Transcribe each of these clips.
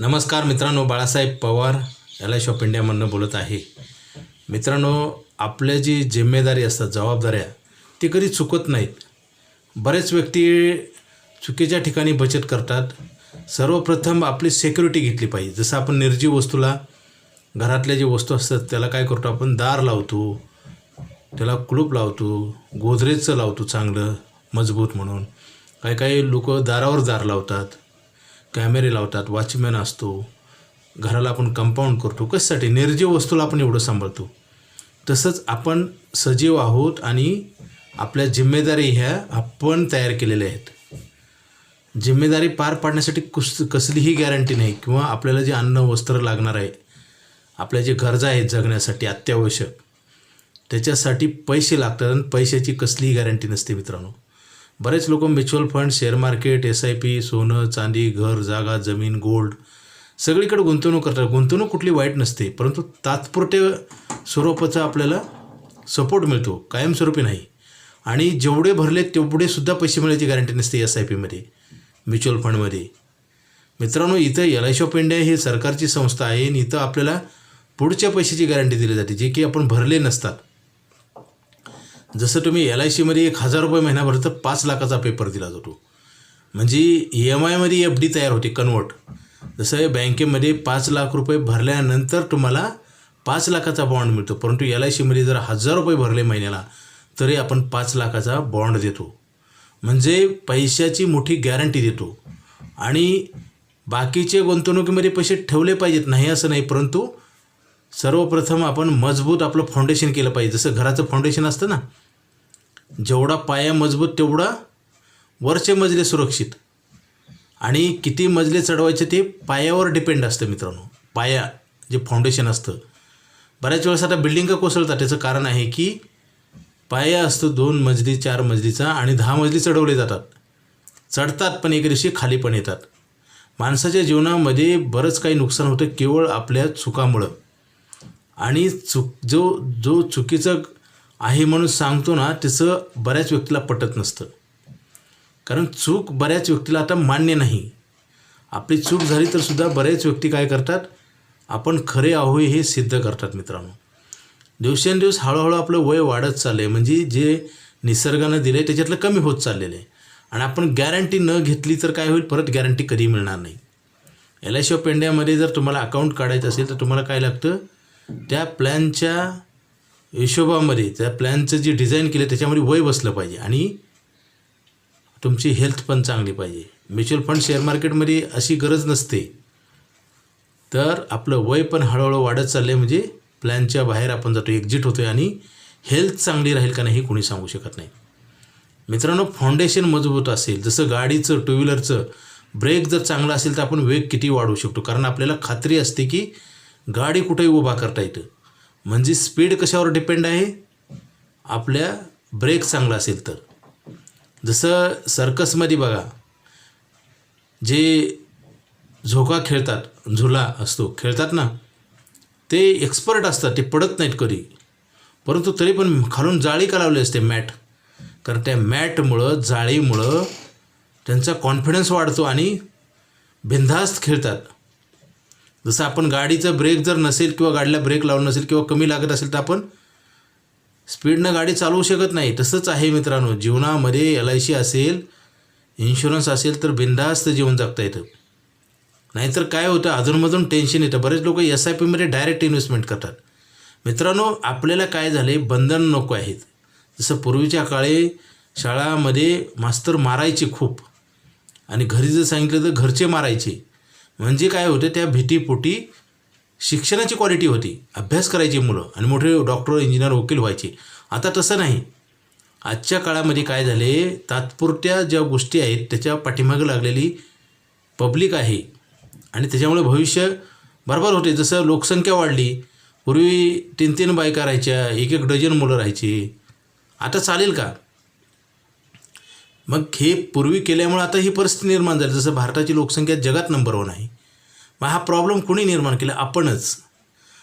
नमस्कार मित्रांनो Balasaheb Pawar L I shop इंडियामधनं बोलत आहे. मित्रांनो आपल्या जी जिम्मेदारी असतात जबाबदाऱ्या ती कधी चुकत नाहीत. बरेच व्यक्ती चुकीच्या ठिकाणी बचत करतात. सर्वप्रथम आपली सेक्युरिटी घेतली पाहिजे. जसं आपण निर्जीव वस्तूला घरातल्या जे वस्तू असतात त्याला काय करतो आपण? दार लावतो त्याला कुलूप लावतो गोदरेजचं लावतो चांगलं मजबूत म्हणून. काही काही लोक दारावर दार लावतात. कॅमेरे लावतात वॉचमॅन असतो घराला आपण कंपाऊंड करतो कशासाठी? निर्जीव वस्तूला आपण एवढं सांभाळतो. तसंच आपण सजीव आहोत आणि आपल्या जिम्मेदारी ह्या आपण तयार केलेल्या आहेत. जिम्मेदारी पार पाडण्यासाठी कुस कसलीही गॅरंटी नाही किंवा आपल्याला जे अन्न वस्त्र लागणार आहे आपल्या जे गरजा आहेत जगण्यासाठी अत्यावश्यक त्याच्यासाठी पैसे लागतात आणि पैशाची कसलीही गॅरंटी नसते मित्रांनो. बरेच लोक mutual fund share market S I P सोनं चांदी घर जागा जमीन गोल्ड सगळीकडे गुंतवणूक करतात. गुंतवणूक कुठली वाईट नसते परंतु तात्पुरते स्वरूपाचा आपल्याला सपोर्ट मिळतो कायमस्वरूपी नाही. आणि जेवढे भरले तेवढे सुद्धा पैसे मिळायची गॅरंटी नसते एस आय पीमध्ये म्युच्युअल फंडमध्ये मित्रांनो इथं एल आय ऑफ इंडिया ही सरकारची संस्था आहे आणि इथं आपल्याला पुढच्या पैशाची गॅरंटी दिली जाते जे की आपण भरले नसतात. जसं तुम्ही एल आय सीमध्ये एक हजार रुपये महिना भरलं तर पाच लाखाचा पेपर दिला जातो. म्हणजे ई एम आयमध्ये एफ डी तयार होते कन्वर्ट जसं बँकेमध्ये पाच लाख रुपये भरल्यानंतर तुम्हाला पाच लाखाचा बॉन्ड मिळतो. परंतु एल आय सीमध्ये जर हजार रुपये भरले महिन्याला तरी आपण पाच लाखाचा बॉन्ड देतो. म्हणजे पैशाची मोठी गॅरंटी देतो. आणि बाकीचे गुंतवणुकीमध्ये पैसे ठेवले पाहिजेत नाही असं नाही परंतु सर्वप्रथम आपण मजबूत आपलं फाउंडेशन केलं पाहिजे. जसं घराचं फाउंडेशन असतं ना जेवढा पाया मजबूत तेवढा वरचे मजले सुरक्षित. आणि किती मजले चढवायचे ते पायावर डिपेंड असतं मित्रांनो. पाया जे फाउंडेशन असतं. बऱ्याच वेळेस आता बिल्डिंग कोसळतात? त्याचं कारण आहे की पाया असतो दोन मजली चार मजलीचा आणि दहा मजली चढवले जातात. चढतात पण एक दिवशी खाली पण येतात. माणसाच्या जीवनामध्ये बरंच काही नुकसान होतं केवळ आपल्या चुकामुळं. आणि चुक जो जो चुकीचं आहे म्हणून सांगतो ना त्याचं बऱ्याच व्यक्तीला पटत नसतं. कारण चूक बऱ्याच व्यक्तीला आता मान्य नाही. आपली चूक झाली तर सुद्धा बरेच व्यक्ती काय करतात आपण खरे आहोय हे सिद्ध करतात मित्रांनो. दिवसेंदिवस हळूहळू आपलं वय वाढत चाललं आहे म्हणजे जे निसर्गानं दिलं आहे त्याच्यातलं कमी होत चाललेलं आहे. आणि आपण गॅरंटी न घेतली तर काय होईल? परत गॅरंटी कधी मिळणार नाही. एल आय सी ऑफ इंडियामध्ये जर तुम्हाला अकाउंट काढायचं असेल तर तुम्हाला काय लागतं? त्या प्लॅनच्या हिशोबामध्ये त्या प्लॅनचं जे डिझाईन केलं त्याच्यामध्ये वय बसलं पाहिजे आणि तुमची हेल्थ पण चांगली पाहिजे. म्युच्युअल फंड शेअर मार्केटमध्ये अशी गरज नसते. तर आपलं वय पण हळूहळू वाढत चाललं आहे म्हणजे प्लॅनच्या बाहेर आपण जातो एक्झिट होतो आहे आणि हेल्थ चांगली राहील का नाही हे कोणी सांगू शकत नाही. मित्रांनो फाउंडेशन मजबूत असेल जसं गाडीचं टू व्हीलरचं ब्रेक जर चांगला असेल तर आपण वेग किती वाढवू शकतो? कारण आपल्याला खात्री असते की गाडी कुठेही उभा करता येतं. म्हणजे स्पीड कशावर डिपेंड आहे? आपल्या ब्रेक चांगला असेल तर. जसं सर्कसमध्ये बघा जे झोका खेळतात झुला असतो खेळतात ना ते एक्सपर्ट असतात ते पडत नाहीत कधी. परंतु तरी पण खालून जाळी का लावली असते मॅट? कारण त्या मॅटमुळं जाळीमुळं त्यांचा कॉन्फिडन्स वाढतो आणि बिनधास्त खेळतात. जसं आपण गाडीचा ब्रेक जर नसेल किंवा गाडीला ब्रेक लावून नसेल किंवा कमी लागत असेल तर आपण स्पीडनं गाडी चालवू शकत नाही. तसंच आहे मित्रांनो जीवनामध्ये एल आय सी असेल इन्शुरन्स असेल तर बिनधास्त जीवन जगता येतं. नाहीतर काय होतं अधूनमधून टेन्शन येतं. बरेच लोक एस आय पीमध्ये डायरेक्ट इन्व्हेस्टमेंट करतात. मित्रांनो आपल्याला काय झाले बंधन नको आहेत. जसं पूर्वीच्या काळी शाळामध्ये मास्तर मारायचे खूप. आणि घरी जर सांगितलं तर घरचे मारायचे. म्हणजे काय होतं त्या भीतीपोटी शिक्षणाची क्वालिटी होती अभ्यास करायची मुलं आणि मोठे डॉक्टर इंजिनियर वकील व्हायचे. आता तसं नाही. आजच्या काळामध्ये काय झाले तात्पुरत्या ज्या गोष्टी आहेत त्याच्या पाठीमागं लागलेली पब्लिक आहे. आणि त्याच्यामुळे भविष्य बरोबर होते. जसं लोकसंख्या वाढली पूर्वी तीन तीन बायका राहायच्या एक एक डझन मुलं राहायची. आता चालेल का? मग हे पूर्वी केल्यामुळे आता ही परिस्थिती निर्माण झाली. जसं भारताची लोकसंख्या जगात नंबर वन आहे. मग हा प्रॉब्लेम कोणी निर्माण केला? आपणच.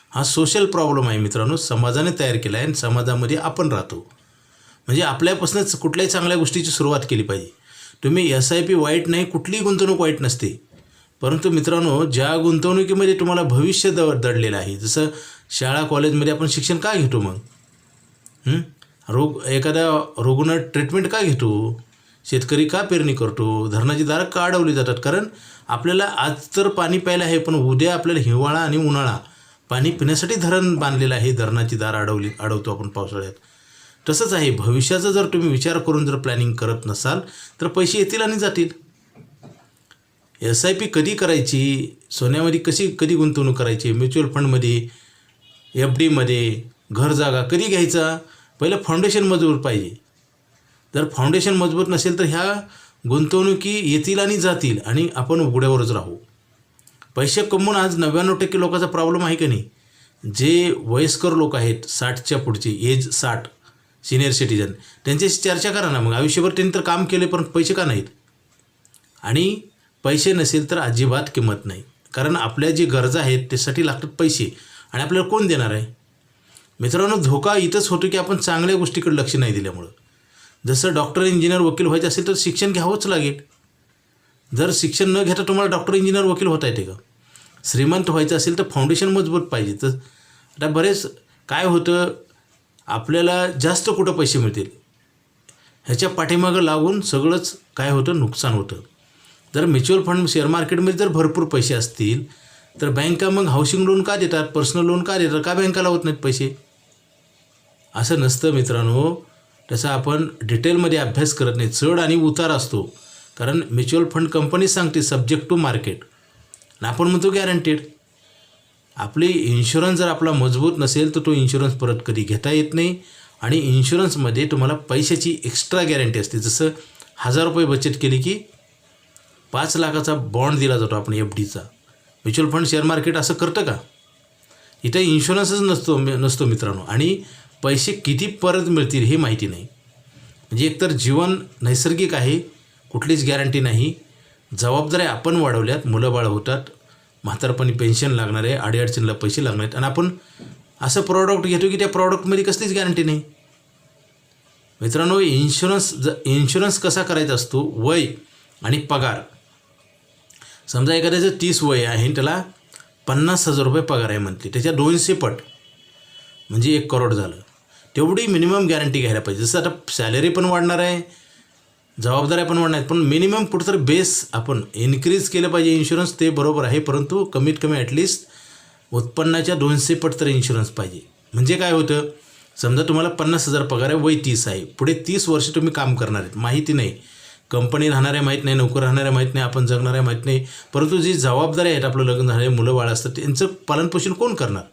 हा सोशल प्रॉब्लेम आहे मित्रांनो समाजाने तयार केला आहे आणि समाजामध्ये आपण राहतो. म्हणजे आपल्यापासूनच कुठल्याही चांगल्या गोष्टीची सुरुवात केली पाहिजे. तुम्ही एस आय पी वाईट नाही कुठलीही गुंतवणूक वाईट नसते. परंतु मित्रांनो ज्या गुंतवणुकीमध्ये तुम्हाला भविष्य द दडलेलं आहे जसं शाळा कॉलेजमध्ये आपण शिक्षण का घेतो मग? रोग एखादा रुग्ण ट्रीटमेंट का घेतो? शेतकरी का पेरणी करतो? धरणाची दारं का अडवली जातात. कारण आपल्याला आज तर पाणी प्यायला आहे पण उद्या आपल्याला हिवाळा आणि उन्हाळा. पाणी पिण्यासाठी धरण बांधलेलं आहे धरणाची दार अडवली अडवतो आपण पावसाळ्यात. तसंच आहे भविष्याचा जर तुम्ही विचार करून जर प्लॅनिंग करत नसाल तर पैसे येतील आणि जातील. एस आय पी कधी करायची? सोन्यामध्ये कशी कधी गुंतवणूक करायची? म्युच्युअल फंडमध्ये एफ डीमध्ये घर जागा कधी घ्यायचा? पहिलं फाउंडेशन मजबूत पाहिजे. जर फाउंडेशन मजबूत नसेल तर ह्या गुंतवणुकी येतील आणि जातील आणि आपण उघड्यावरच राहू. पैसे कमवून आज नव्याण्णव टक्के लोकांचा प्रॉब्लेम आहे का नाही? जे वयस्कर लोक आहेत साठच्या पुढचे एज साठ सिनियर सिटीजन त्यांच्याशी चर्चा करा ना. मग आयुष्यभर त्यांनी तर काम केले पण पैसे का नाहीत? आणि पैसे नसेल तर अजिबात किंमत नाही. कारण आपल्या जी गरजा आहेत त्यासाठी लागतात पैसे. आणि आपल्याला कोण देणार आहे? मित्रांनो धोका इथंच होतो की आपण चांगल्या गोष्टीकडे लक्ष नाही दिल्यामुळं. जसं डॉक्टर इंजिनियर वकील व्हायचं असेल तर शिक्षण घ्यावंच लागेल. जर शिक्षण न घेता तुम्हाला डॉक्टर इंजिनियर वकील होता येते का? श्रीमंत व्हायचं असेल तर फाउंडेशन मजबूत पाहिजे. तर आता बरेच काय होतं आपल्याला जास्त कुठं पैसे मिळतील? ह्याच्या पाठीमागं लागून सगळंच काय होतं नुकसान होतं. जर म्युच्युअल फंड शेअर मार्केटमध्ये जर भरपूर पैसे असतील तर बँका मग हाऊसिंग लोन का देतात? पर्सनल लोन का देतात? का बँकाला होत नाहीत पैसे? असं नसतं मित्रांनो. त्याचा आपण डिटेलमध्ये अभ्यास करत नाही. चढ आणि उतार असतो. कारण म्युच्युअल फंड कंपनी सांगते सब्जेक्ट टू मार्केट. आणि आपण म्हणतो गॅरंटेड. आपली इन्शुरन्स जर आपला मजबूत नसेल तर तो इन्शुरन्स परत कधी घेता येत नाही. आणि इन्शुरन्समध्ये तुम्हाला पैशाची एक्स्ट्रा गॅरंटी असते. जसं हजार रुपये बचत केली की पाच लाखाचा बॉन्ड दिला जातो आपण एफ डीचा. म्युच्युअल फंड शेअर मार्केट असं करतं का? इथं इन्शुरन्सच नसतो नसतो मित्रांनो. आणि पैसे किती परत मिळतील हे माहिती नाही. म्हणजे एकतर जीवन नैसर्गिक आहे कुठलीच गॅरंटी नाही. जबाबदाऱ्या आपण वाढवल्यात मुलं बाळ होतात म्हातारपणी पेन्शन लागणार आहे अडीअडचणीला पैसे लागणार आहेत. आणि आपण असं प्रॉडक्ट घेतो की त्या प्रॉडक्टमध्ये कसलीच गॅरंटी नाही. मित्रांनो इन्शुरन्स ज इन्शुरन्स कसा करायचा असतो? वय आणि पगार. समजा एखाद्याचं तीस वय आहे आणि त्याला पन्नास हजार रुपये पगार आहे म्हणते. त्याच्या दोनशे पट. म्हणजे एक करोड झालं. तेवढी मिनिमम गॅरंटी घ्यायला पाहिजे. जसं आता सॅलरी पण वाढणार आहे जबाबदाऱ्या पण वाढणार आहेत पण मिनिमम कुठंतरी बेस आपण इन्क्रीज केलं पाहिजे इन्शुरन्स ते बरोबर आहे परंतु कमीत कमी ॲटलिस्ट उत्पन्नाच्या दोनशे पट तर इन्शुरन्स पाहिजे. म्हणजे काय होतं समजा तुम्हाला पन्नास हजार पगार आहे वय तीस आहे पुढे तीस वर्ष तुम्ही काम करणार आहेत माहिती नाही. कंपनी राहणार आहे माहीत नाही नोकर राहणार आहे माहीत नाही आपण जगणार आहे माहीत नाही परंतु जी जबाबदारी आहेत आपलं लग्न झालं मुलं बाळ असतात त्यांचं पालनपोषण कोण करणार?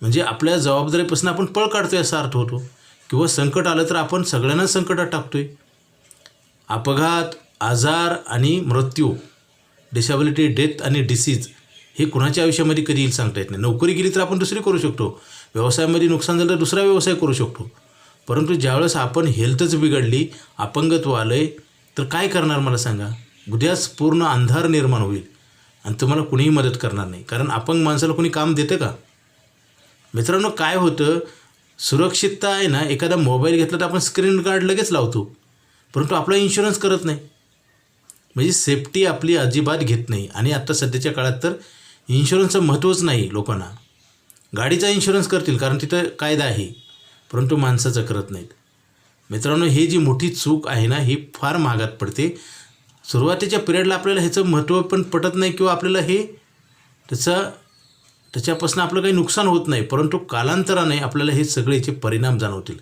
म्हणजे आपल्या जबाबदारीपासून आपण पळ काढतो असा अर्थ होतो. किंवा संकट आलं तर आपण सगळ्यांना संकटात टाकतोय. अपघात आजार आणि मृत्यू डिसॅबिलिटी डेथ आणि डिसीज हे कुणाच्या आयुष्यामध्ये कधी येईल सांगता येत नाही. नोकरी गेली तर आपण दुसरी करू शकतो. व्यवसायामध्ये नुकसान झालं तर दुसरा व्यवसाय करू शकतो. परंतु ज्यावेळेस आपण हेल्थच बिघडली अपंगत्व आलं आहे तर काय करणार मला सांगा? उद्याच पूर्ण अंधार निर्माण होईल. आणि तुम्हाला कुणीही मदत करणार नाही. कारण अपंग माणसाला कोणी काम देतं का? मित्रांनो काय होतं? सुरक्षितता आहे ना एखादा मोबाईल घेतला तर आपण स्क्रीन गार्ड लगेच लावतो. परंतु आपला इन्शुरन्स करत नाही. म्हणजे सेफ्टी आपली अजिबात घेत नाही. आणि आत्ता सध्याच्या काळात तर इन्शुरन्सचं महत्त्वच नाही लोकांना. गाडीचा इन्शुरन्स करतील कारण तिथं कायदा आहे. परंतु माणसाचं करत नाहीत. मित्रांनो ही जी मोठी चूक आहे ना ही फार महागात पडते. सुरुवातीच्या पिरियडला आपल्याला ह्याचं महत्त्व पण पटत नाही किंवा आपल्याला हे त्याचं त्याच्यापासून आपलं काही नुकसान होत नाही परंतु कालांतराने आपल्याला हे सगळेचे परिणाम जाणवतील.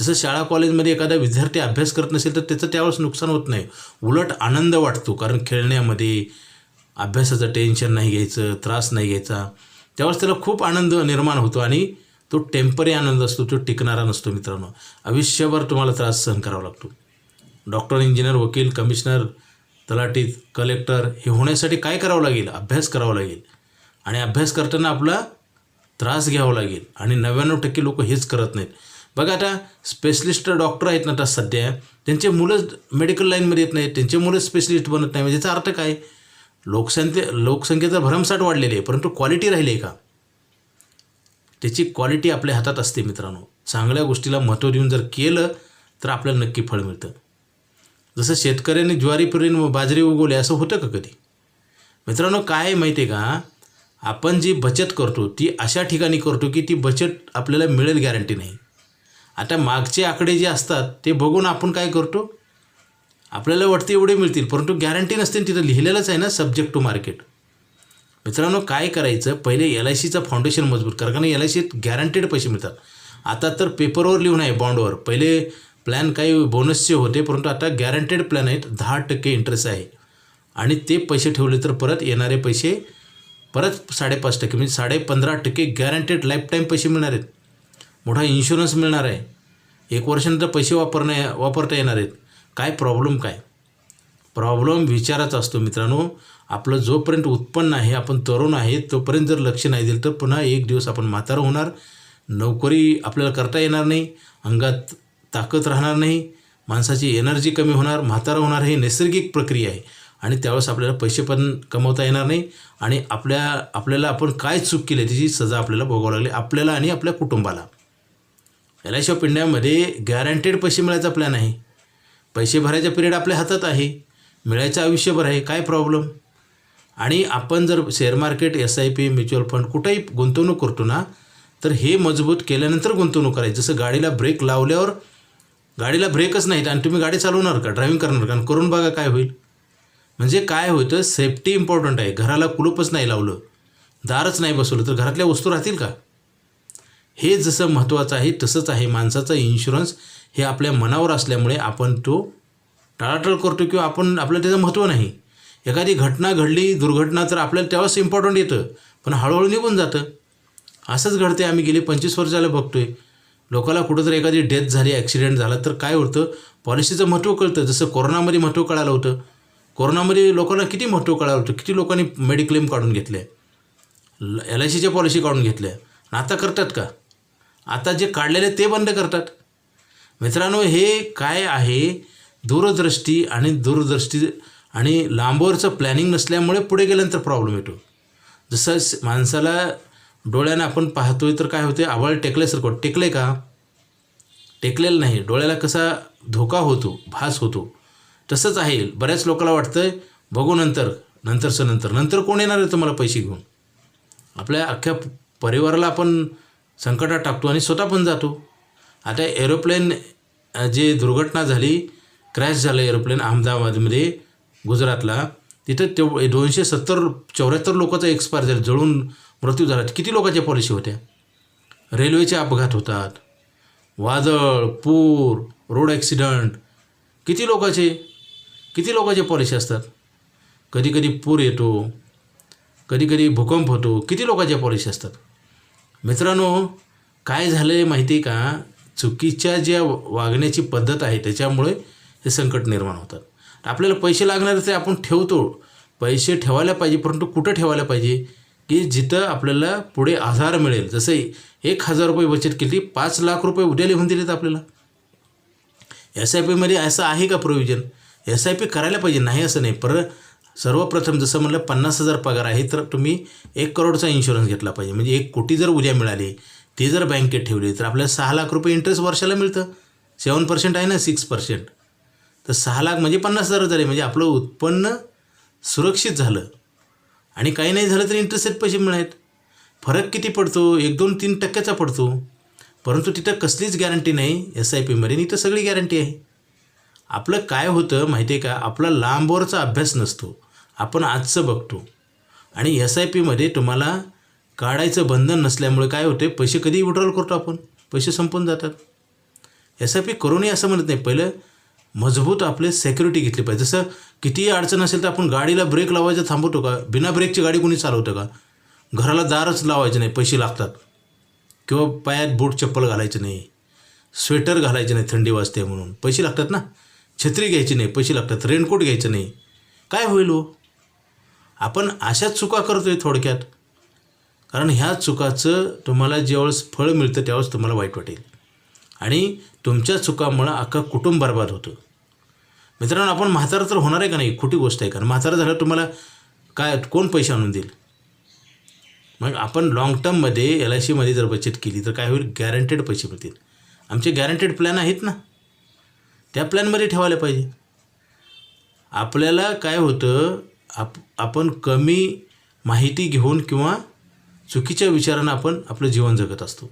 जसं शाळा कॉलेजमध्ये एखादा विद्यार्थी अभ्यास करत नसेल तर त्याचं त्यावेळेस नुकसान होत नाही. उलट आनंद वाटतो कारण खेळण्यामध्ये अभ्यासाचं टेन्शन नाही घ्यायचं त्रास नाही घ्यायचा. त्यावेळेस त्याला खूप आनंद निर्माण होतो आणि तो टेम्परी आनंद असतो तो टिकणारा नसतो मित्रांनो. आयुष्यभर तुम्हाला त्रास सहन करावा लागतो. डॉक्टर इंजिनियर वकील कमिशनर तलाठी कलेक्टर हे होण्यासाठी काय करावं लागेल? अभ्यास करावा लागेल. आणि अभ्यास करताना आपला त्रास घ्यावा लागेल. आणि नव्याण्णव टक्के लोक हेच करत नाहीत. बघा आता स्पेशलिस्ट डॉक्टर आहेत ना आता सध्या. त्यांचे मुलं मेडिकल लाईनमध्ये येत नाहीत. त्यांचे मुलं स्पेशलिस्ट बनत नाही म्हणजे याचा अर्थ काय? लोकसंख्ये लोकसंख्येचा भरमसाठ वाढलेली आहे परंतु क्वालिटी राहिली आहे का? त्याची क्वालिटी आपल्या हातात असते मित्रांनो. चांगल्या गोष्टीला महत्त्व देऊन जर केलं तर आपल्याला नक्की फळ मिळतं. जसं शेतकऱ्यांनी ज्वारी फिरून बाजरी उगवली असं होतं का कधी? मित्रांनो काय आहे माहिती आहे का? आपण जी बचत करतो ती अशा ठिकाणी करतो की ती बचत आपल्याला मिळेल गॅरंटी नाही. आता मागचे आकडे जे असतात ते बघून आपण काय करतो? आपल्याला वाटते एवढे मिळतील परंतु गॅरंटी नसते आणि तिथं लिहिलेलंच आहे ना सब्जेक्ट टू मार्केट मित्रांनो काय करायचं? पहिले एल आय सीचं फाउंडेशन मजबूत करा कारण एल आय सीत गॅरंटेड पैसे मिळतात. आता तर पेपरवर लिहून आहे बॉन्डवर पहिले प्लॅन काही बोनसचे होते परंतु आता गॅरंटेड प्लॅन आहेत दहा टक्के इंटरेस्ट आहे. आणि ते पैसे ठेवले तर परत येणारे पैसे परत साडेपाच टक्के म्हणजे साडे पंधरा टक्के गॅरंटेड लाईफटाईम पैसे मिळणार आहेत. मोठा इन्शुरन्स मिळणार आहे. एक वर्षानंतर पैसे वापरण्या वापरता येणार आहेत. काय प्रॉब्लेम काय? प्रॉब्लेम विचाराचा असतो मित्रांनो. आपलं जोपर्यंत उत्पन्न आहे आपण तरुण आहे तोपर्यंत जर लक्ष नाही दिलं तर पुन्हा एक दिवस आपण म्हातारं होणार. नोकरी आपल्याला करता येणार नाही. अंगात ताकद राहणार नाही. माणसाची एनर्जी कमी होणार. म्हातारं होणार ही नैसर्गिक प्रक्रिया आहे. आणि त्यावेळेस आपल्याला पैसे पण कमवता येणार नाही. आणि आपल्या आपल्याला आपण काय चूक केली त्याची सजा आपल्याला भोगावं लागली. आपल्याला आणि आपल्या कुटुंबाला. एल आय सी ऑफ इंडियामध्ये गॅरंटेड पैसे मिळायचा प्लॅन आहे. पैसे भरायचा पिरियड आपल्या हातात आहे. मिळायचं आयुष्यभर आहे. काय प्रॉब्लेम आणि आपण जर share market S I P mutual fund कुठेही गुंतवणूक करतो ना तर हे मजबूत केल्यानंतर गुंतवणूक करायची. जसं गाडीला ब्रेक लावल्यावर गाडीला ब्रेकच नाहीत आणि तुम्ही गाडी चालवणार का? ड्रायव्हिंग करणार का? आणि करून बघा काय होईल. म्हणजे काय होतं? सेफ्टी इम्पॉर्टंट आहे. घराला कुलूपच नाही लावलं. दारच नाही बसवलं. तर घरातल्या वस्तू राहतील का? हे जसं महत्त्वाचं आहे तसंच आहे. माणसाचा इन्शुरन्स हे आपल्या मनावर असल्यामुळे आपण तो टाळाटाळ करतो किंवा आपण आपल्याला त्याचं महत्त्व नाही. एखादी घटना घडली दुर्घटना तर आपल्याला तेव्हाच इम्पॉर्टंट येतं. पण हळूहळू निघून जातं. असंच घडते आम्ही गेले पंचवीस वर्षाला बघतो आहे लोकाला कुठंतरी एखादी डेथ झाली ॲक्सिडेंट झाला तर काय होतं? पॉलिसीचं महत्त्व कळतं. जसं कोरोनामध्ये महत्त्व कळालं होतं. कोरोनामध्ये लोकांना किती महत्त्व कळालं होतं? किती लोकांनी मेडिक्लेम काढून घेतले? एल आय सीच्या पॉलिसी काढून घेतल्या आता करतात का? आता जे काढलेले ते बंद करतात. मित्रांनो हे काय आहे? दूरदृष्टी आणि दूरदृष्टी आणि लांबवरचं प्लॅनिंग नसल्यामुळे पुढे गेल्यानंतर प्रॉब्लेम येतो. जसं माणसाला डोळ्यानं आपण पाहतोय तर काय होते आवळ टेकल्यासारखं. टेकले का? टेकलेलं नाही. डोळ्याला कसा धोका होतो? भास होतो. तसंच आहे. बऱ्याच लोकांना वाटतं बघू नंतर नंतरचं नंतर. नंतर कोण येणार आहे तुम्हाला पैसे घेऊन? आपल्या अख्ख्या परिवाराला आपण संकटात टाकतो आणि स्वतः पण जातो. आता एरोप्लेन जे दुर्घटना झाली क्रॅश झालं एरोप्लेन अहमदाबादमध्ये गुजरातला तिथं तेव दोनशे सत्तर चौऱ्याहत्तर लोकांचा एक्सपायर झाला जळून मृत्यू झाला. किती लोकांच्या पॉलिसी होत्या? रेल्वेचे अपघात होतात. वादळ पूर रोड ॲक्सिडंट किती लोकांचे? किती लोकांचे पॉलिसी असतात? कधी कधी पूर येतो कधी कधी भूकंप होतो. किती लोकांच्या पॉलिसी असतात? मित्रांनो काय झालं आहे माहिती आहे का? चुकीच्या ज्या वागण्याची पद्धत आहे त्याच्यामुळे हे संकट निर्माण होतात. आपल्याला पैसे लागणार ते आपण ठेवतो. पैसे ठेवायला पाहिजे परंतु कुठं ठेवायला पाहिजे? की जिथं आपल्याला पुढे आधार मिळेल. जसं एक हजार रुपये बचत केली पाच लाख रुपये उद्या लिहून दिलेत आपल्याला. एस आय पीमध्ये असं आहे का प्रोव्हिजन एस आय पी करायला पाहिजे. नाही असं नाही. पर सर्वप्रथम जसं म्हणलं पन्नास हजार पगार आहे तर तुम्ही एक करोडचा इन्शुरन्स घेतला पाहिजे. म्हणजे एक कोटी जर उद्या मिळाली ते जर बँकेत ठेवले तर आपल्याला सहा लाख रुपये इंटरेस्ट वर्षाला मिळतं. सेवन पर्सेंट आहे ना सिक्स पर्सेंट तर सहा लाख म्हणजे पन्नास हजार झाले. म्हणजे आपलं उत्पन्न सुरक्षित झालं. आणि काही नाही झालं तरी इंटरेस्टेड पैसे मिळालेत फरक किती पडतो? एक दोन तीन टक्क्याचा पडतो. परंतु तिथं कसलीच गॅरंटी नाही एस आय पीमध्ये आणि इथं सगळी गॅरंटी आहे. आपलं काय होतं माहिती आहे का? आपला लांबवरचा अभ्यास नसतो. आपण आजचं बघतो. आणि एस आय पीमध्ये तुम्हाला काढायचं बंधन नसल्यामुळे काय होते पैसे कधी विड्रॉल करतो आपण. पैसे संपून जातात. एस आय पी करूनही असं म्हणत नाही. पहिलं मजबूत आपले सेक्युरिटी घेतली पाहिजे. जसं कितीही अडचण असेल तर आपण गाडीला ब्रेक लावायचं थांबवतो का? बिना ब्रेकची गाडी कोणी चालवतं का? घराला दारच लावायचे नाही. पैसे लागतात. किंवा पायात बूट चप्पल घालायचं नाही. स्वेटर घालायचं नाही. थंडी वाजते म्हणून. पैसे लागतात ना? छत्री घ्यायची नाही पैसे लागतात रेनकोट घ्यायचं नाही. काय होईल हो? आपण अशाच चुका करतो आहे थोडक्यात. कारण ह्या चुकाचं तुम्हाला ज्यावेळेस फळ मिळतं त्यावेळेस तुम्हाला वाईट वाटेल. आणि तुमच्या चुकामुळं अख्खं कुटुंब बर्बाद होतं. मित्रांनो आपण म्हातारा तर होणार आहे का नाही? खोटी गोष्ट आहे. कारण म्हातारा झालं तुम्हाला काय कोण पैसे आणून देईल? मग आपण लाँग टर्ममध्ये एल आय सीमध्ये जर बचत केली तर काय होईल? गॅरंटेड पैसे मिळतील. आमचे गॅरंटेड प्लॅन आहेत ना? त्या प्लॅनमध्ये ठेवायला पाहिजे. आपल्याला काय होतं आप आपण कमी माहिती घेऊन किंवा चुकीच्या विचारानं आपण आपलं जीवन जगत असतो.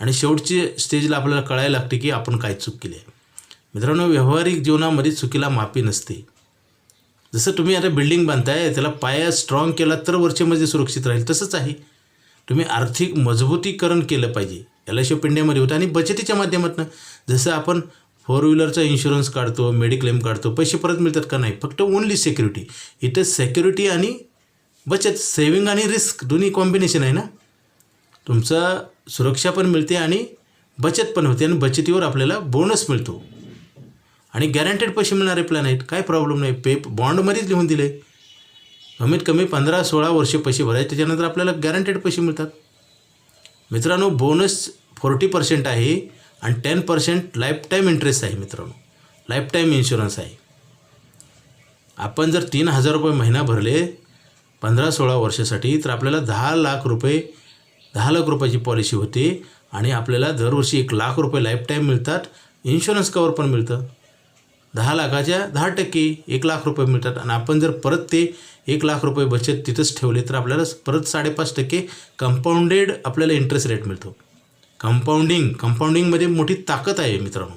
आणि शेवटची स्टेजला आपल्याला कळायला लागते की आपण काय चूक केली आहे. मित्रांनो व्यावहारिक जीवनामध्ये चुकीला माफी नसते. जसं तुम्ही आता बिल्डिंग बांधताय त्याला पाया स्ट्रॉंग केला तर वरचे सुरक्षित राहील तसंच आहे. तुम्ही आर्थिक मजबूतीकरण केलं पाहिजे. याला शिवाय पिंड्यामध्ये होतं आणि बचतीच्या माध्यमातून. जसं आपण फोर व्हीलरचा इन्शुरन्स काढतो मेडिक्लेम काढतो पैसे परत मिळतात का नाही? फक्त ओनली सिक्युरिटी इथं सेक्युरिटी आणि बचत सेविंग आणि रिस्क दोन्ही कॉम्बिनेशन आहे ना? तुमचा सुरक्षा पण मिळते आणि बचत पण होते आणि बचतीवर आपल्याला बोनस मिळतो. आणि गॅरंटेड पैसे मिळणारे प्लॅन आहेत. काय प्रॉब्लेम नाही. पे बॉन्डमध्येच लिहून दिले. कमीत कमी पंधरा सोळा वर्षे पैसे भरायचे त्याच्यानंतर आपल्याला गॅरंटेड पैसे मिळतात. मित्रांनो बोनस फोर्टी पर्सेंट आहे. आणि टेन पर्सेंट लाईफटाईम इंटरेस्ट आहे मित्रांनो. लाईफटाईम इन्शुरन्स आहे. आपण जर तीन हजार रुपये महिना भरले पंधरा सोळा वर्षासाठी तर आपल्याला दहा लाख रुपये दहा लाख रुपयाची पॉलिसी होते आणि आपल्याला दरवर्षी एक लाख रुपये लाईफटाईम मिळतात. इन्शुरन्स कवर पण मिळतं. दहा लाखाच्या दहा टक्के एक लाख रुपये मिळतात. आणि आपण जर परत ते एक लाख रुपये बचत तिथंच ठेवले तर आपल्याला परत साडेपाच टक्के कंपाऊंडेड आपल्याला इंटरेस्ट रेट मिळतो. कंपाऊंडिंग कंपाऊंडिंगमध्ये मोठी ताकद आहे मित्रांनो.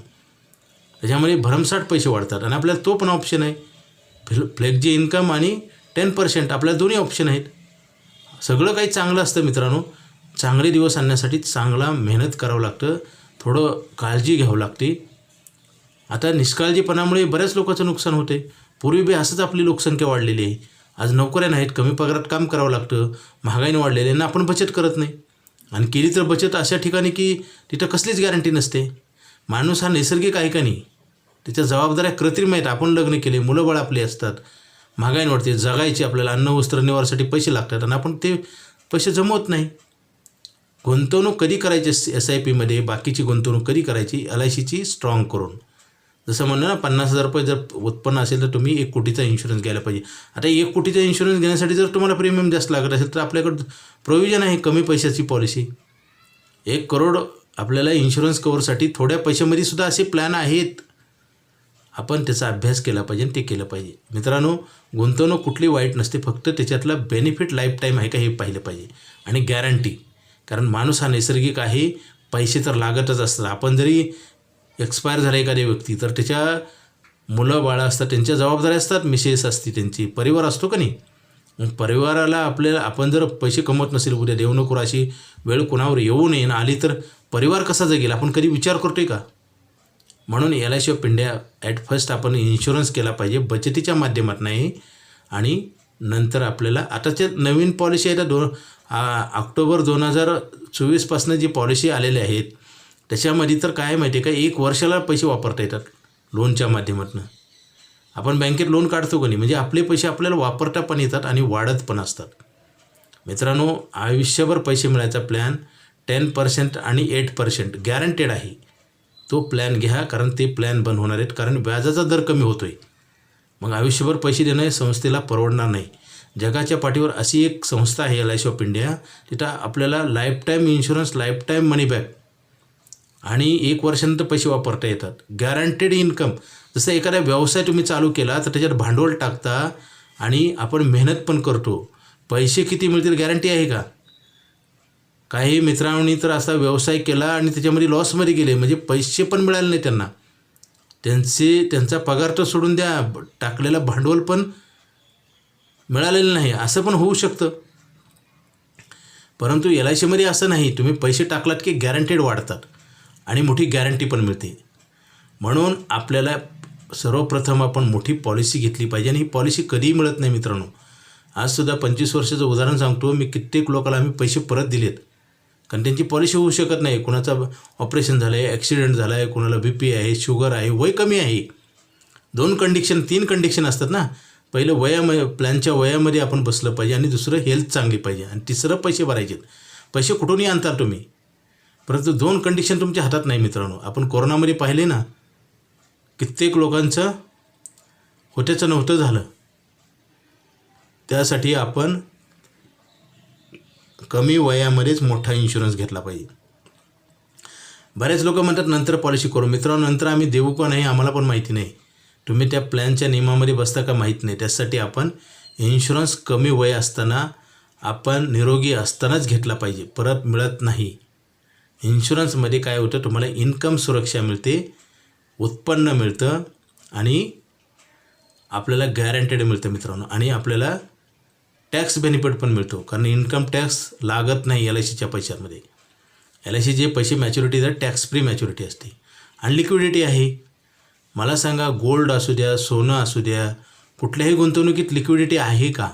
त्याच्यामध्ये भरमसाठ पैसे वाढतात आणि आपल्याला तो पण ऑप्शन आहे. फ्ल फ्लेक्झी इन्कम आणि टेन पर्सेंट आपल्या दोन्ही ऑप्शन आहेत. सगळं काही चांगलं असतं मित्रांनो. चांगले दिवस आणण्यासाठी चांगला मेहनत करावं लागतं. थोडं काळजी घ्यावं लागते. आता निष्काळजीपणामुळे बऱ्याच लोकांचं नुकसान होते. पूर्वी बी असंच आपली लोकसंख्या वाढलेली आहे. आज नोकऱ्या नाहीत कमी पगारात काम करावं लागतं. महागाईने वाढलेली आहे ना आपण बचत करत नाही. आणि केली तर बचत अशा ठिकाणी की तिथं कसलीच गॅरंटी नसते. माणूस हा नैसर्गिक आहे का नाही? त्याच्या जबाबदाऱ्या कृत्रिम आहेत. आपण लग्न केले मुलं बाळ आपली असतात. महागाई वाढते. जगायची आपल्याला अन्न वस्त्र निवारासाठी पैसे लागतात आणि आपण ते पैसे जमवत नाही. गुंतवणूक कधी करायची एस आय पीमध्ये बाकीची गुंतवणूक कधी करायची? एल आय सीची स्ट्रॉंग करून. जसं म्हणलं ना पन्नास हजार रुपये जर उत्पन्न असेल तर तुम्ही एक कोटीचा इन्शुरन्स घ्यायला पाहिजे. आता एक कोटीचा इन्शुरन्स घेण्यासाठी जर तुम्हाला प्रीमियम जास्त लागत असेल तर आपल्याकडं प्रोव्हिजन आहे कमी पैशाची पॉलिसी एक करोड आपल्याला इन्शुरन्स कवरसाठी थोड्या पैशामध्ये सुद्धा असे प्लॅन आहेत. आपण त्याचा अभ्यास केला पाहिजे आणि ते केलं पाहिजे. मित्रांनो गुंतवणूक कुठली वाईट नसते फक्त त्याच्यातला बेनिफिट लाईफ टाईम आहे का हे पाहिलं पाहिजे. आणि गॅरंटी कारण माणूस हा नैसर्गिक आहे पैसे तर लागतच असतात. आपण जरी एक्सपायर झाला एखादी व्यक्ती तर त्याच्या मुलं बाळं असतात त्यांच्या जबाबदाऱ्या असतात मिसेस असते त्यांची परिवार असतो का नाही? मग परिवाराला आपल्याला आपण जर पैसे कमवत नसेल उद्या देऊ नको अशी वेळ कोणावर येऊ नये ना आली तर परिवार कसा जगेल? आपण कधी विचार करतोय का? म्हणून L I C of India at first आपण इन्शुरन्स केला पाहिजे बचतीच्या माध्यमात नाही. आणि नंतर आपल्याला आताच्या नवीन पॉलिसी आहे दोन ऑक्टोबर दोन हजार चोवीसपासनं जी पॉलिसी आलेल्या आहेत त्याच्यामध्ये तर काय माहिती आहे का? एक वर्षाला पैसे वापरता येतात लोनच्या माध्यमातून. आपण बँकेत लोन काढतो का नाही? म्हणजे आपले पैसे आपल्याला वापरता पण येतात आणि वाढत पण असतात. मित्रांनो आयुष्यभर पैसे मिळायचा प्लॅन टेन पर्सेंट आणि एट पर्सेंट गॅरंटेड आहे. तो प्लॅन घ्या कारण ते प्लॅन बंद होणार आहेत. कारण व्याजाचा दर कमी होतो आहे मग आयुष्यभर पैसे देणं हे संस्थेला परवडणार नाही. जगाच्या पाठीवर अशी एक संस्था आहे L I C of India तिथं आपल्याला lifetime insurance lifetime money back आणि एक वर्षानंतर पैसे वापरता येतात. गॅरंटेड इन्कम जसं एखादा व्यवसाय तुम्ही चालू केला तर त्याच्यात भांडवल टाकता आणि आपण मेहनत पण करतो. पैसे किती मिळतील गॅरंटी आहे का? काही मित्रांनी तर असा व्यवसाय केला आणि त्याच्यामध्ये लॉसमध्ये गेले म्हणजे पैसे पण मिळाले नाही त्यांना. त्यांचे त्यांचा पगार तर सोडून द्या टाकलेला भांडवल पण मिळालेलं नाही. असं पण होऊ शकतं. परंतु एल आय सीमध्ये असं नाही. तुम्ही पैसे टाकलात की गॅरंटेड वाढतात. आणि मोठी गॅरंटी पण मिळते. म्हणून आपल्याला सर्वप्रथम आपण मोठी पॉलिसी घेतली पाहिजे आणि ही पॉलिसी कधीही मिळत नाही मित्रांनो. आजसुद्धा पंचवीस वर्षाचं उदाहरण सांगतो मी कित्येक लोकांना आम्ही पैसे परत दिलेत. कारण त्यांची पॉलिसी होऊ शकत नाही. कोणाचं ऑपरेशन झालं आहे ॲक्सिडेंट झाला आहे कोणाला बी पी आहे शुगर आहे वय कमी आहे. दोन कंडिक्शन तीन कंडिशन असतात ना. पहिलं वयामध्ये प्लॅनच्या वयामध्ये आपण बसलं पाहिजे आणि दुसरं हेल्थ चांगली पाहिजे. आणि तिसरं पैसे भरायचे पैसे कुठूनही आणता तुम्ही. परंतु दोन कंडिशन तुमच्या हातात नाही मित्रांनो. आपण कोरोनामध्ये पाहिले ना कित्येक लोकांचं होत्याचं नव्हतं झालं. त्यासाठी आपण कमी वयामध्येच मोठा इन्शुरन्स घेतला पाहिजे. बरेच लोक म्हणतात नंतर पॉलिसी करू. मित्रांनो नंतर आम्ही देऊ का नाही आम्हाला पण माहिती नाही. तुम्ही त्या प्लॅनच्या नियमामध्ये बसता का माहीत नाही. त्यासाठी आपण इन्शुरन्स कमी वय असताना आपण निरोगी असतानाच घेतला पाहिजे. परत मिळत नाही. इन्शुरन्समध्ये काय होतं तुम्हाला इन्कम सुरक्षा मिळते उत्पन्न मिळतं आणि आपल्याला गॅरंटेड मिळतं मित्रांनो. आणि आपल्याला टॅक्स बेनिफिट पण मिळतो कारण इन्कम टॅक्स लागत नाही एल आय सीच्या पैशांमध्ये. एल आय सी जे पैसे मॅच्युरिटी आहेत टॅक्स फ्री मॅच्युरिटी असते. आणि लिक्विडिटी आहे. मला सांगा गोल्ड असू द्या सोनं असू द्या कुठल्याही गुंतवणुकीत लिक्विडिटी आहे का?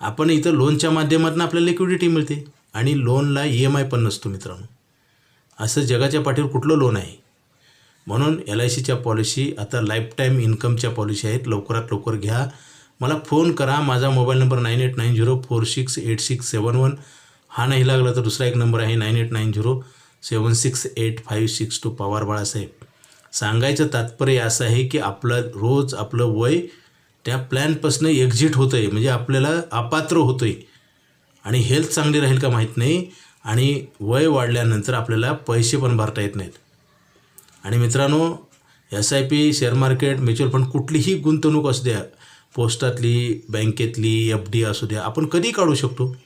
आपण इथं लोनच्या माध्यमातून आपल्याला लिक्विडिटी मिळते. आणि लोनला ई एम आय पण नसतो मित्रांनो. असं जगाच्या पाठीवर कुठलं लोन आहे? म्हणून एल आय सीच्या पॉलिसी आता लाईफटाईम इन्कमच्या पॉलिसी आहेत. लवकरात लवकर घ्या. मला फोन करा. माझा mobile number nine eight nine zero four six eight six seven one हा नाही लागला तर दुसरा एक नंबर आहे nine eight nine zero seven six eight five six two Pawar Balasaheb. सांगायचं तात्पर्य असं आहे की आपलं रोज आपलं वय त्या प्लॅनपासून एक्झिट होतं आहे म्हणजे आपल्याला अपात्र होतो आहे आणि हेल्थ चांगली राहील का माहीत नाही आणि वय वाढल्यानंतर आपल्याला पैसे पण भरता येत नाहीत. आणि मित्रांनो S I P share market mutual fund कुठलीही गुंतवणूक असू द्या पोस्टातली बँकेतली एफ डी असू द्या आपण कधी काढू शकतो.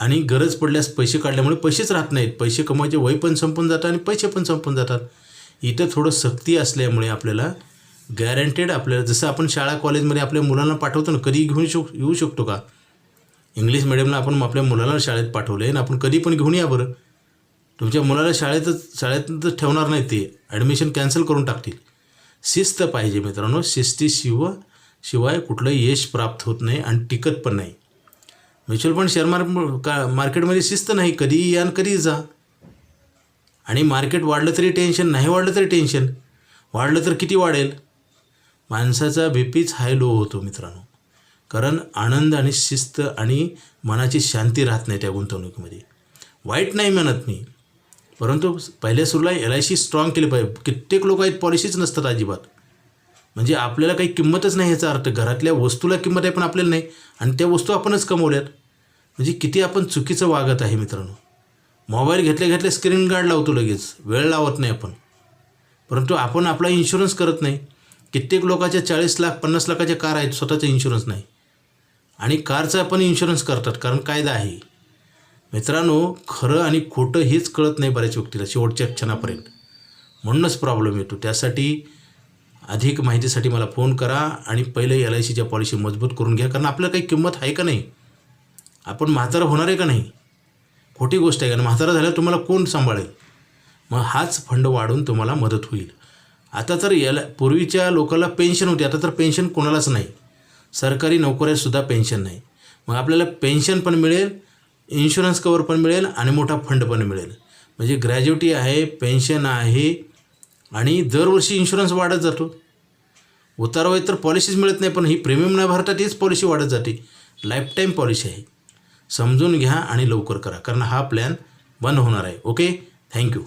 आणि गरज पडल्यास पैसे काढल्यामुळे पैसेच राहत नाहीत. पैसे कमवायचे वय पण संपून जातात आणि पैसे पण संपून जातात. इथं थोडं सक्ती असल्यामुळे आपल्याला गॅरंटेड आपल्याला जसं आपण शाळा कॉलेजमध्ये आपल्या मुलांना पाठवतो ना कधी घेऊन शक येऊ शकतो का? इंग्लिश मिडियमला आपण आपल्या मुलाला शाळेत पाठवलं आहे आणि आपण कधी पण घेऊन या बरं. तुमच्या मुलाला शाळेतच शाळेतच ठेवणार नाही ते. ॲडमिशन कॅन्सल करून टाकतील. शिस्त पाहिजे मित्रांनो. शिस्तीशिव शिवाय कुठलं यश प्राप्त होत नाही आणि टिकत पण नाही. म्युच्युअल फंड शेअर मार्क का मार्केटमध्ये शिस्त नाही. कधीही या आणि कधीही जा. आणि मार्केट वाढलं तरी टेन्शन नाही वाढलं तरी टेन्शन वाढलं तर किती वाढेल? माणसाचा बी पीच हाय लो होतो मित्रांनो. कारण आनंद आणि शिस्त आणि मनाची शांती राहत नाही त्या गुंतवणुकीमध्ये. वाईट नाही म्हणत मी. परंतु पहिल्या सुरूला एल आय सी स्ट्रॉंग केली पाहिजे. कित्येक लोक आहेत पॉलिसीच नसतात अजिबात. म्हणजे आपल्याला काही किंमतच नाही याचा अर्थ. घरातल्या वस्तूला किंमत आहे पण आपल्याला नाही. आणि त्या वस्तू आपणच कमवल्यात. म्हणजे किती आपण चुकीचं वागत आहे मित्रांनो. मोबाईल घेतल्या घेतल्या स्क्रीन गार्ड लावतो लगेच. वेळ लावत नाही आपण. परंतु आपण आपला इन्शुरन्स करत नाही. कित्येक लोकांच्या चाळीस लाख पन्नास लाखाच्या कार आहेत. स्वतःचा इन्शुरन्स नाही. आणि कारचा पण इन्शुरन्स करतात कारण कायदा आहे. मित्रांनो खरं आणि खोटं हेच कळत नाही बऱ्याच व्यक्तीला शेवटच्या क्षणापर्यंत. म्हणूनच प्रॉब्लेम येतो. त्यासाठी अधिक माहितीसाठी मला फोन करा आणि पहिले एल आय सीच्या पॉलिसी मजबूत करून घ्या कारण आपल्याला काही किंमत आहे का नाही? आपण म्हातारा होणार आहे का नाही? खोटी गोष्ट आहे कारण म्हातारा झाल्यावर तुम्हाला कोण सांभाळेल? मग हाच फंड वाढून तुम्हाला मदत होईल. आता तर याला पूर्वीच्या लोकांना पेन्शन होती आता तर पेन्शन कोणालाच नाही. सरकारी नोकऱ्यातसुद्धा पेन्शन नाही. मग आपल्याला पेन्शन पण मिळेल इन्शुरन्स कवर पण मिळेल आणि मोठा फंड पण मिळेल. म्हणजे ग्रॅज्युटी आहे पेन्शन आहे आणि दरवर्षी इन्शुरन्स वाढत जातो. उतारवय तर पॉलिसीच मिळत नाही पण ही प्रीमियम न भरता तीच पॉलिसी वाढत जाते. लाईफटाईम पॉलिसी आहे. समजून घ्या आणि लवकर करा कारण हा प्लॅन बंद होणार आहे. Okay thank you